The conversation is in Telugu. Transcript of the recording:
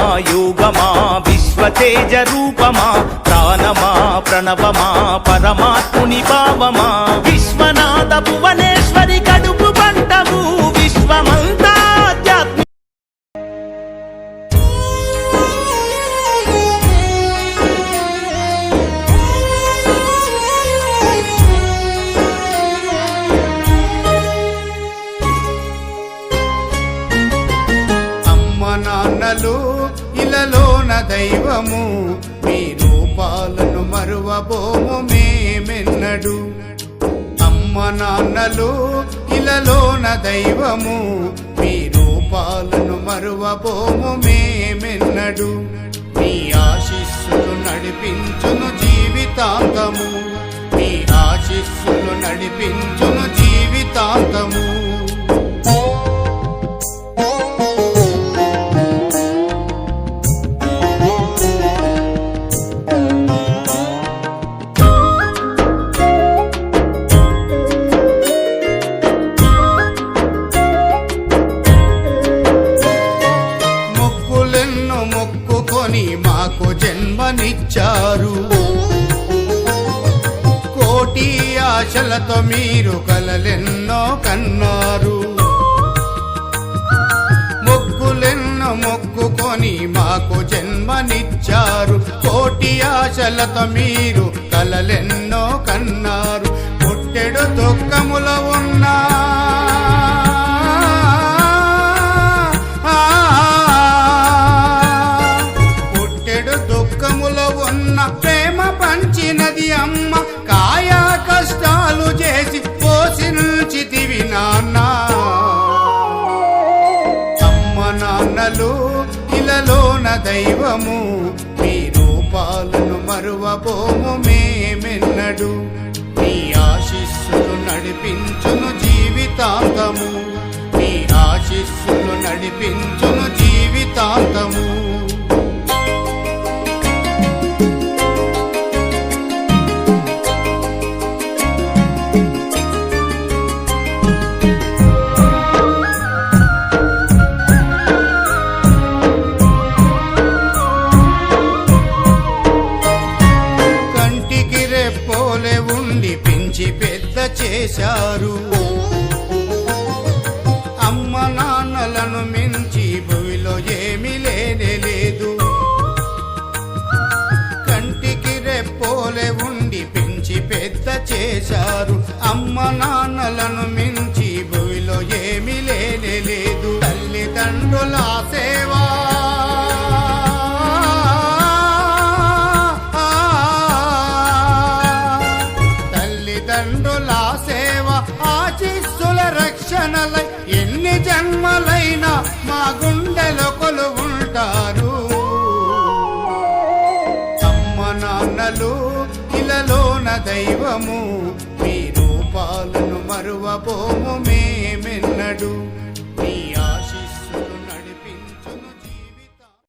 యోగమా విశ్వతేజ రూపమా ప్రాణమా ప్రణవమా పరమాత్ముని భావమా? నాన్నలు ఇలలోన దైవము. మీ రూపాలను మరువబోము మేమెన్నడు. అమ్మ నాన్నలు ఇలలోన దైవము. మీ రూపాలను మరువబోము మేమెన్నడు. మీ ఆశీస్సులు నడిపించును జీవితాంతము ఇచ్చారు. కోటి ఆశలతో మీరు కలలెన్నో కన్నారు. మొక్కులెన్నో మొక్కుకొని మాకు జన్మనిచ్చారు. కోటి ఆశలతో మీరు కలలెన్నో కన్నారు. పంచినది అమ్మ కాయా కష్టాలు చేసి పోషించితివి నాన్న. అమ్మ నాన్నలు ఇలలోన దైవము మీ రూపాలను మరువబోము మేమెన్నడు. మీ ఆశిస్సును నడిపించును జీవితాంతము మీ ఆశిస్సును నడిపించును జీవితాంతము. చేశారు. అమ్మ నాన్నలను మించి భూమిలో ఏమీ లేనే లేదు. కంటికి రెప్పోలే ఉండి పెంచి పెద్ద చేశారు. అమ్మ నాన్నలను మించి రక్షణలై ఎన్ని జన్మలైనా మా గుండెలో కొలువుంటారు. అమ్మ నాన్నలు ఇలలోన దైవము మీ రూపాలను మరువబోము మేమెన్నడు.